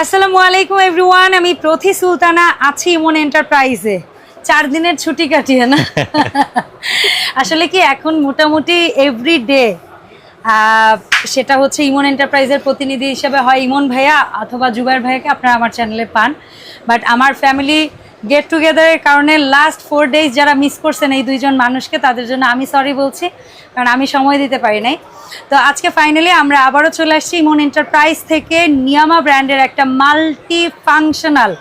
আসসালামু আলাইকুম এভরিওয়ান আমি প্রথি সুলতানা আছি ইমন এন্টারপ্রাইজে। চার দিনের ছুটি কাটিয়ে না? আসলে কি এখন মোটামুটি এভরি ডে সেটা হচ্ছে ইমন এন্টারপ্রাইজের প্রতিনিধি হিসেবে হয় ইমন ভাইয়া অথবা জুবাইর ভাইয়াকে আপনারা আমার চ্যানেলে পান। বাট আমার ফ্যামিলি গেট টুগেদারের কারণে লাস্ট ফোর ডেজ যারা মিস করছেন এই দুইজন মানুষকে তাদের জন্য আমি সরি বলছি কারণ আমি সময় দিতে পারি নাই। তো আজকে ফাইনালি আমরা আবারও চলে আসছি ইমন এন্টারপ্রাইজ থেকে নিয়ামা ব্র্যান্ডের একটা মাল্টি ফাংশনাল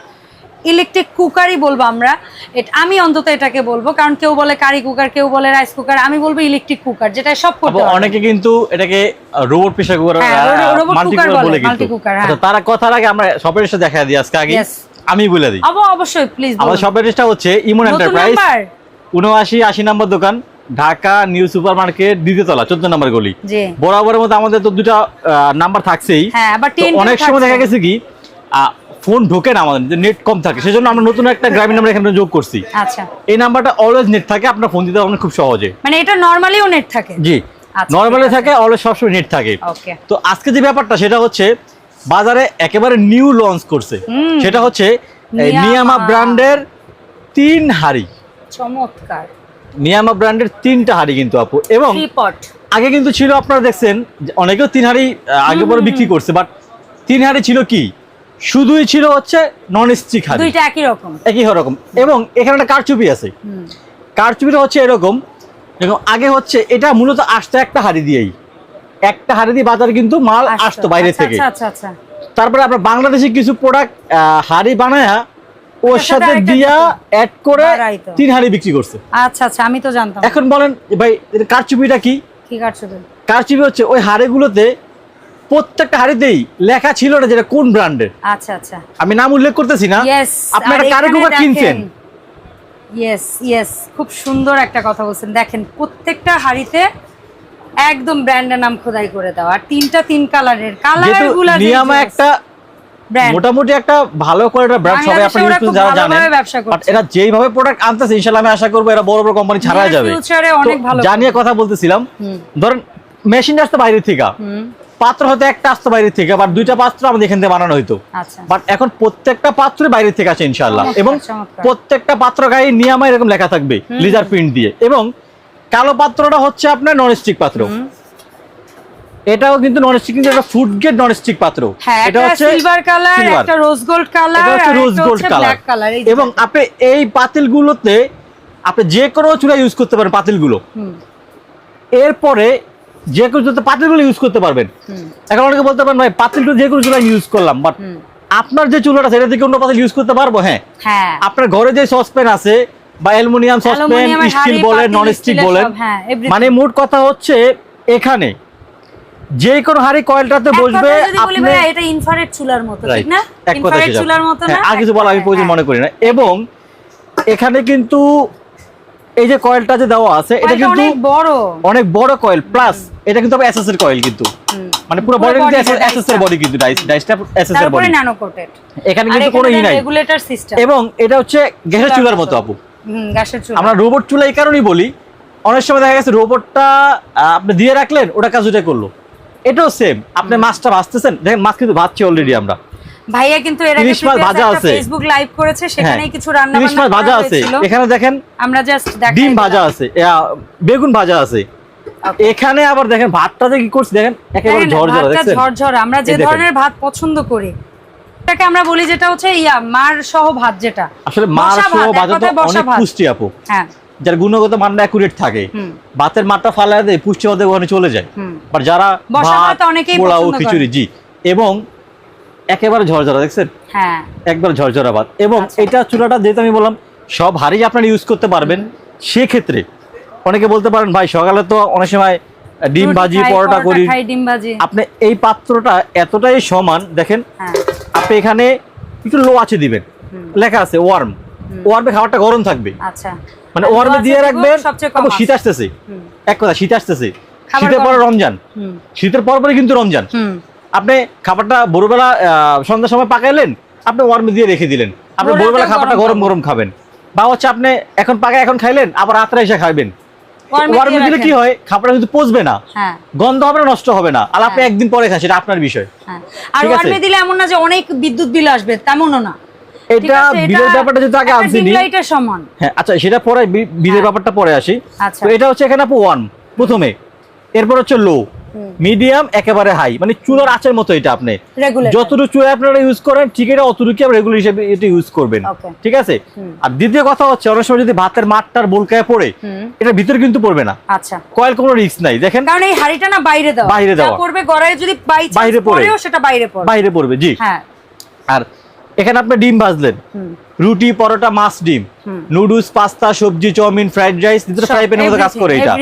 ইলেকট্রিক কুকারই বলব আমরা। এটা আমি অন্তত এটাকে বলব কারণ কেউ বলে কারি কুকার কেউ বলে রাইস কুকার আমি বলব ইলেকট্রিক কুকার যেটা সব করতে অনেকে কিন্তু এটাকে robot pressure cooker multi cooker বলে, কিন্তু। হ্যাঁ। আচ্ছা, তারা কথার আগে আমরা শপের এসে দেখা দিই আজকে আগে. আমি বলে দিই। অবশ্যই প্লিজ আমাদের শপের এড্রেসটা হচ্ছে ইমন এন্টারপ্রাইজ উনআশি আশি নম্বর দোকান ঢাকা নিউ সুপার মার্কেট দ্বিতীয় তলা চোদ্দ নম্বর গলি। জি। বরাবরের মতো আমাদের তো দুটা নাম্বার থাকছেই। হ্যাঁ অনেক সময় দেখা গেছে কি ফোন ঢোকে না আমাদের নেট কম থাকে। সেজন্য আমরা নতুন একটা গ্রামীণ নাম্বার এখানে যোগ করছি। আচ্ছা। এই নাম্বারটা অলওয়েজ নেট থাকে আপনার ফোন দিতে পারবেন খুব সহজে। মানে এটা নরমালিও নেট থাকে? জি। আচ্ছা, নর্মালি থাকে অলওয়েজ সবসময় নেট থাকে। ওকে তো আজকে যে ব্যাপারটা সেটা হচ্ছে বাজারে একেবারে নিউ লঞ্চ করছে। সেটা হচ্ছে। নিয়ামা। ব্র্যান্ডের তিন হাড়ি। চমৎকার। নিয়ামা ব্র্যান্ডের তিনটা হাড়ি কিন্তু আপু এবং আগে কিন্তু ছিল আপনারা দেখছেন অনেকেও তিন হাড়ি আগে পরে বিক্রি করছে বাট তিন হাড়ি ছিল কি? শুধুই ছিল হচ্ছে নন স্টিক হাড়ি। দুইটা একই রকম। একই রকম। এবং এখানে একটা কারচুপি আছে। কারচুপিটা হচ্ছে এরকম এরকম আগে হচ্ছে এটা মূলত আসতো একটা হাড়ি দিয়েই। একটা হাড়ি দিয়ে বাজারে কিন্তু মাল আসতো বাইরে আচ্ছা, থেকে। আচ্ছা আচ্ছা আচ্ছা। তারপরে আমরা বাংলাদেশে কিছু প্রোডাক্ট হাড়ি বানায়া ওর সাথে দিয়া অ্যাড করে তিন হাড়ি বিক্রি করছে। আচ্ছা আচ্ছা আমি তো জানতাম। এখন বলেন ভাই কারচুপিটা কি? কারচুপি? হচ্ছে ওই হাড়িগুলোতে প্রত্যেকটা হাড়িতেই লেখা ছিল না যেটা কোন ব্র্যান্ডের। আচ্ছা আচ্ছা। আমি নাম উল্লেখ করতেছি না। আপনারা কারে কুকার কিনছেন? ইয়েস ইয়েস খুব সুন্দর একটা কথা বলছেন। দেখেন প্রত্যেকটা হাড়িতে একদম ব্র্যান্ডের নাম খোদাই করে দেওয়া আর তিনটা তিন কালারের কালার যেহেতু গুলা নিয়ামা একটা মোটামুটি একটা ভালো ইউজ যারা জানেন। যেইভাবে প্রোডাক্ট আনতেছে ইনশাআল্লাহ আমি আশা করব এরা বড় বড় কোম্পানি ছাড়া যাবে। জানিয়ে কথা বলতেছিলাম ধরেন মেশিন আসতো বাইরে থেকে। পাত্র হয়তো একটা আসতো বাইরে থেকে বাট দুইটা পাত্র আমাদের এখান থেকে বানানো হইতো। আচ্ছা। বাট এখন প্রত্যেকটা পাত্রই বাইরে থেকে আসে ইনশাআল্লাহ। এবং প্রত্যেকটা পাত্র গায়ে নিয়ামা এরকম লেখা থাকবে লিজার প্রিন্ট দিয়ে। এবং কালো পাত্রটা হচ্ছে আপনার নন স্টিক পাত্র এটাও কিন্তু নন স্টিক কিন্তু এটা ফুড গ্রেড নন স্টিক পাত্র। হ্যাঁ এটা হচ্ছে সিলভার কালার একটা রোজ গোল্ড কালার এটা হচ্ছে রোজ গোল্ড কালার এবং আপনি এই পাতিলগুলোতে আপনি যে কোনো চুলা ইউজ করতে পারেন পাতিলগুলো। এরপরে যে কোনো চুলাতে পাতিলগুলো ইউজ করতে পারবেন। এখন অনেকে বলতে পারেন ভাই পাতিলটা যে কোনো চুলা ইউজ করলাম বাট আপনার যে চুলাটা সেটা থেকে অন্য পাতিল ইউজ করতে পারব? হ্যাঁ। হ্যাঁ। আপনার ঘরে যে সসপ্যান আছে বা অ্যালুমিনিয়াম সসপ্যান স্টিল বলেন নন স্টিক বলেন। হ্যাঁ। মানে মোট কথা হচ্ছে এখানে যে কোনো হাড়ি কয়েলটাতে বসবে আপনি এটা ইনফ্রারেড চুলার মতো ঠিক না? ইনফ্রারেড চুলার মতো হ্যাঁ, না? আর কিছু বলা আমি প্রয়োজন মনে করি না। এবং এখানে কিন্তু এই যে কয়েলটা যে দেওয়া আছে। এটা কিন্তু অনেক বড়। অনেক বড় কয়েল প্লাস এটা কিন্তু এসএস এর কয়েল কিন্তু। মানে পুরো বডি কিন্তু এসএস এর বডি কিন্তু ডাইস ডাইসটা এসএস এর তারপরে বডি ন্যানো কোটেড এখানে কিন্তু কোনো ই নাই। রেগুলেটর সিস্টেম এবং এটা হচ্ছে গ্যাসের চুলার মতো আপু। গ্যাসের চুলা। আমরা রোবট চুলা এই কারণেই বলি অনেক সময় দেখা গেছে রোবটটা আপনি দিয়ে রাখলেন ওটা কাজ ওটা করল। এটাও সেম আপনি মাছটা ভাজতেছেন দেখেন মাছ কিন্তু ভাজছি অলরেডি আমরা। ভাইয়া কিন্তু এর আগে ভাজা আছে। ফেসবুক লাইভ করেছে হ্যাঁ। কিছু রান্না মাছ ভাজা আছে। এখানে দেখেন আমরা জাস্ট ডিম ভাজা আছে বেগুন ভাজা আছে। এখানে আবার দেখেন ভাতটা যে কি করছে দেখেন একেবারে দেখেন, ঝরঝরা ভাতটা ঝরঝরা। আমরা যে ধরনের ভাত পছন্দ করি এটাকে আমরা বলি যেটা হচ্ছে ইয়া মার সহ ভাত যেটা। আসলে মার সহ ভাত, তো অনেক পুষ্টি আপু। হ্যাঁ। যার গুণগত মানটা অ্যাকুরেট থাকে। ভাতের মাত্রা ফালায় দেয় পুষ্টি ওদের ওখানে চলে যায়। বাট যারা ভাত অনেকেই পোলাও পছন্দ করে। খিচুড়ি জি। এবং একেবারে ঝরঝরা দেখছেন? হ্যাঁ। একবার ঝরঝরা ভাত। এবং আচ্ছা। এটা চুলাটা যেহেতু আমি বললাম সব হাড়ি আপনারা ইউজ করতে পারবেন। সেক্ষেত্রে অনেকে বলতে পারেন ভাই সকালে তো অনেক সময় ডিম ভাজি পরোটা করি। ডিম ভাজি। আপনি এই পাত্রটা এতটাই সমান দেখেন হ্যাঁ। আপনি এখানে একটু লো আছে দিবেন। লেখা আছে ওয়ার্ম ওয়ার্মে খাবারটা গরম থাকবে। আচ্ছা। মানে ওয়ার্মে দিয়ে রাখবেন সবচেয়ে শীত। আসতেছে। এক কথা শীত আসতেছে। শীতের পরে রমজান। শীতের পর পরে কিন্তু রমজান। আপনি খাবারটা ভোরবেলা সন্ধ্যার সময় পাকাইলেন আপনি ওয়ার্মে দিয়ে রেখে দিলেন। আপনি ভোরবেলা খাবারটা গরম গরম খাবেন। বা হচ্ছে আপনি এখন পাকা এখন খাইলেন আবার রাত্রে এসে এ ওয়ার্মে দিলে কি হয়? খাবারটা কিন্তু পচবে না। হ্যাঁ। গন্ধ হবে না নষ্ট হবে না। আর আপনি হ্যাঁ। একদিন পরে খান সেটা আপনার বিষয়। হ্যাঁ। আর ওয়ার্মে দিলে এমন না যে অনেক বিদ্যুৎ বিল আসবে তেমনও না। এটা বিলের ব্যাপারটা যেহেতু আগে আনছিনি। লাইটার সমান। হ্যাঁ আচ্ছা সেটা পরে বিলের হ্যাঁ। ব্যাপারটা পরে আসি। আচ্ছা। তো এটা হচ্ছে এখানে আপু ওয়ান প্রথমে। এরপর হচ্ছে লো। মিডিয়াম একেবারে হাই মানে চুলার আঁচের মতো এটা আপনি। যতটুকু চুলা আপনারা ইউজ করেন ঠিক এটা অতটুকু রেগুলার হিসেবে এটা ইউজ করবেন। ঠিক আছে? আর দ্বিতীয় কথা হচ্ছে অনেক সময় যদি ভাতের মাঠটার বোলকায় পড়ে এটা ভিতরে কিন্তু পড়বে না। আচ্ছা। কয়েল কোনো রিস্ক নাই। দেখেন কারণ এই হাড়িটা না বাইরে দেওয়া। বাইরে দেওয়া। করবে গড়ায় যদি বাই বাইরে পড়ে। সেটা বাইরে পড়বে। বাইরে পড়বে জি। হ্যাঁ। আর এখানে আপনি ডিম ভাজলেন রুটি পরোটা মাছ ডিম। নুডলস পাস্তা সবজি চাউমিন ফ্রাইড রাইস ভিতরে ফ্রাই প্যানের মধ্যে কাজ করে এটা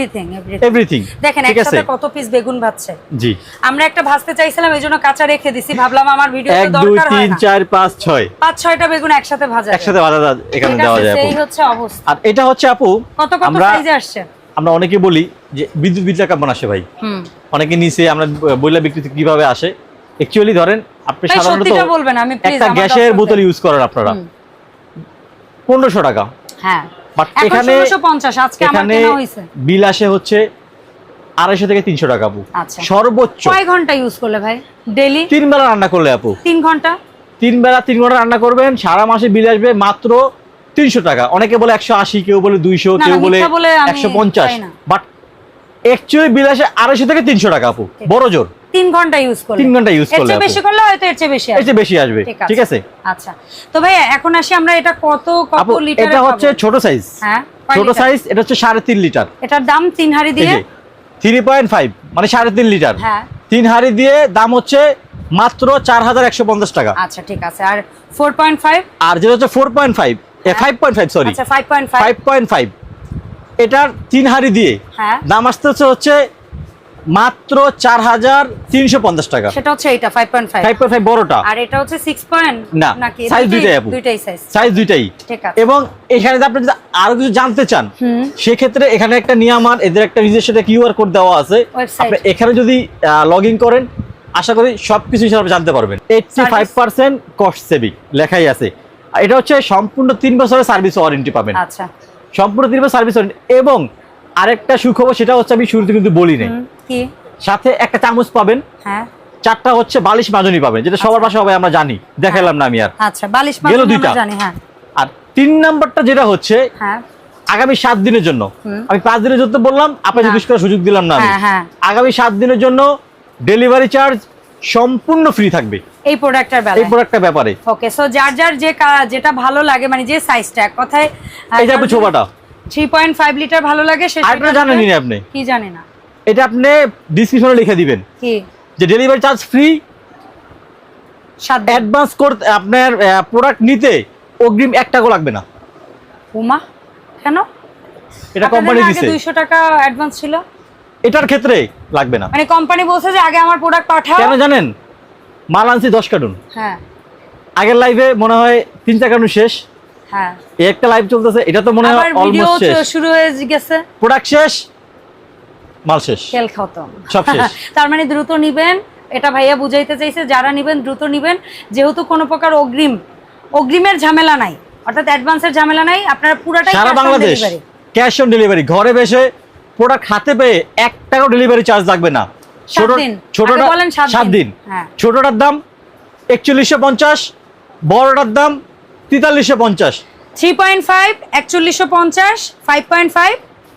এভরিথিং দেখেন একসাথে কত পিস বেগুন ভাজছে জি আমরা একটা ভাজতে চাইছিলাম এই জন্য কাঁচা রেখে দিছি ভাবলাম আমার ভিডিও এক দুই দরকার হয় তিন না চার পাঁচ ছয় পাঁচ ছয়টা বেগুন একসাথে ভাজা। একসাথে ভাজা এখানে দেওয়া যায় আপু সেই হচ্ছে অবস্থা আর এটা হচ্ছে আপু কত কত সাইজে আসছে আমরা অনেকে বলি যে বিদ্যুৎ বিদ্যা কেমন আসে ভাই হুম অনেকে নিচে আমরা বইলা বিক্রিতে কীভাবে আসে অ্যাকচুয়ালি ধরেন আপনি সাধারণত বলবেন, আমি একটা গ্যাসের বোতল ইউজ করেন আপনারা। হুম। পনেরোশো টাকা। হ্যাঁ। বাট এখানে 1650 আজকে আমার কেনা হয়েছে। বিল আসে হচ্ছে আড়াইশো থেকে তিনশো টাকা আপু। আচ্ছা। সর্বোচ্চ। কয় ঘণ্টা ইউজ করলে ভাই? ডেলি তিন বেলা রান্না করলে আপু। তিন ঘণ্টা? তিন বেলা তিন ঘণ্টা রান্না করবেন সারা মাসে বিল আসবে মাত্র তিনশো টাকা। অনেকে বলে একশো আশি কেউ বলে দুইশো কেউ বলে একশো পঞ্চাশ। বাট অ্যাকচুয়ালি বিল আসে আড়াইশো থেকে তিনশো টাকা আপু। বড় জোর। তিন ঘণ্টা ইউজ করলে। তিন ঘণ্টা use এর করলে আপু। বেশি করলে হয়তো এর চেয়ে বেশি এর চেয়ে বেশি আসবে ঠিক আছে। আচ্ছা। তো ভাই এখন আসি আমরা এটা কত কত লিটার এটা হচ্ছে ছোট সাইজ হ্যাঁ ছোট সাইজ এটা হচ্ছে সাড়ে তিন লিটার এটার দাম তিন হাড়ি দিয়ে? যে থ্রি পয়েন্ট ফাইভ মানে সাড়ে তিন লিটার হ্যাঁ। তিন হাড়ি দিয়ে দাম হচ্ছে মাত্র চার হাজার একশো পঞ্চাশ টাকা। আচ্ছা ঠিক আছে। আর ফোর পয়েন্ট ফাইভ আর যেটা হচ্ছে four point five five point five sorry আচ্ছা এটার তিন হাড়ি দিয়ে হ্যাঁ। দাম আসতে হচ্ছে মাত্র চার হাজার তিনশো পঞ্চাশ টাকা। সেটা হচ্ছে এইটা five point five five point five বড়টা। আর এটা হচ্ছে সিক্স পয়েন্ট না, size দুইটাই দুইটাই সাইজ সাইজ দুইটাই। এবং এখানে যদি আপনি যদি আরও কিছু জানতে চান সেক্ষেত্রে এখানে একটা নিয়ামার এদের একটা নিজস্ব একটা কিউআর কোড দেওয়া আছে। আপনি এখানে যদি লগ ইন করেন আশা করি সবকিছু হিসাবে জানতে পারবেন। Eighty five percent cost saving লেখাই আছে। আর এটা হচ্ছে সম্পূর্ণ তিন বছরের সার্ভিস ওয়ারেন্টি পাবেন। আচ্ছা। সম্পূর্ণ তিন বছর সার্ভিস ওয়ারেন্টি এবং আরেকটা সুখবর সেটা হচ্ছে আমি শুরুতে কিন্তু বলি নাই কি? সাথে একটা চামচ পাবেন। হ্যাঁ। চারটা হচ্ছে বালিশ মাজনি পাবেন যেটা সবার বাসা সবাই আমরা জানি দেখালাম না আমি আর। আচ্ছা বালিশ মাজনি দুইটা। হ্যাঁ। আর তিন নাম্বারটা যেটা হচ্ছে হ্যাঁ। আগামী সাত দিনের জন্য। আমি পাঁচ দিনের জন্য বললাম আপনাকে না। জিজ্ঞেস করার সুযোগ দিলাম না আমি। হ্যাঁ, হ্যাঁ। আগামী সাত দিনের জন্য ডেলিভারি চার্জ সম্পূর্ণ ফ্রি থাকবে। এই প্রোডাক্টটার এই বেলায় প্রোডাক্টটা ব্যাপারে। ওকে সো যার যার যে যেটা ভালো লাগে মানে যে সাইজটা কথায় এই যে ছোপাটা। থ্রি পয়েন্ট ফাইভ লিটার ভালো লাগে সে নেবে। না আপনি? কি জানি না। এটা আপনি ডিসক্রিপশনে লিখে দিবেন। কি? যে ডেলিভারি চার্জ ফ্রি অ্যাডভান্স করতে আপনার প্রোডাক্ট নিতে অগ্রিম এক টাকাও লাগবে না। উমা কেন? এটা কোম্পানি দিছে। দুইশো টাকা অ্যাডভান্স ছিল? এটার ক্ষেত্রে লাগবে না। মানে কোম্পানি বলছে যে আগে আমার প্রোডাক্ট পাঠাও। কেন জানেন? মাল আনছি দশ কার্টুন। হ্যাঁ। আগের লাইভে মনে হয় তিন চার কার্টুন শেষ। হ্যাঁ। একটা লাইভ চলতেছে এটা তো মনে হয় অলমোস্ট শেষ। শুরু হয়ে গেছে। প্রোডাক্ট শেষ মাল শেষ। খেল খতম। সব শেষ। তার মানে দ্রুত নিবেন এটা ভাইয়া বুঝাইতে চাইছে যারা নিবেন দ্রুত নিবেন। যেহেতু কোনো প্রকার অগ্রিম অগ্রিমের ঝামেলা নাই অর্থাৎ অ্যাডভান্সের ঝামেলা নাই আপনারা পুরাটাই সারা বাংলাদেশ ক্যাশ অন ডেলিভারি ঘরে বসে প্রোডাক্ট হাতে পেয়ে এক টাকাও ডেলিভারি চার্জ লাগবে না। ছোট ছোটটা বলেন সাত। দিন। হ্যাঁ। ছোটটার দাম একচল্লিশশো পঞ্চাশ বড়টার দাম তেতাল্লিশশো পঞ্চাশ। থ্রি পয়েন্ট ফাইভ একচল্লিশশো পঞ্চাশ ফাইভ পয়েন্ট ফাইভ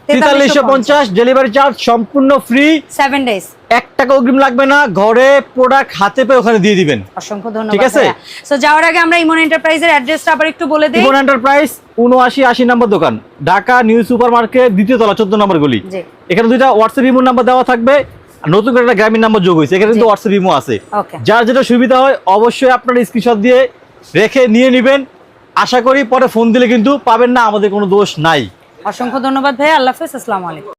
তেতাল্লিশশো পঞ্চাশ। ডেলিভারি চার্জ সম্পূর্ণ ফ্রি সেভেন ডেজ এক টাকা অগ্রিম লাগবে না ঘরে প্রোডাক্ট হাতে পেয়ে ওখানে দিয়ে দিবেন। অসংখ্য ধন্যবাদ ঠিক আছে? সো যাওয়ার আগে আমরা ইমন এন্টারপ্রাইজের অ্যাড্রেসটা আবার একটু বলে দিই। ইমন এন্টারপ্রাইজ উনআশি আশি নম্বর দোকান। ঢাকা নিউ সুপার মার্কেট দ্বিতীয় তলা চোদ্দ নম্বর গলি। এখানে দুইটা হোয়াটসঅ্যাপ ইমো নাম্বার দেওয়া থাকবে। নতুন করে একটা গ্রামীণ নাম্বার যোগ হয়েছে। এখানে কিন্তু জি। হোয়াটসঅ্যাপ ইমো আছে যার যেটা সুবিধা হয় অবশ্যই আপনারা স্ক্রিনশট দিয়ে রেখে নিয়ে নেবেন। আশা করি পরে ফোন দিলে কিন্তু পাবেন না, আমাদের কোনো দোষ নাই। অসংখ্য ধন্যবাদ ভাই আল্লাহ হাফেজ, আসসালামু আলাইকুম।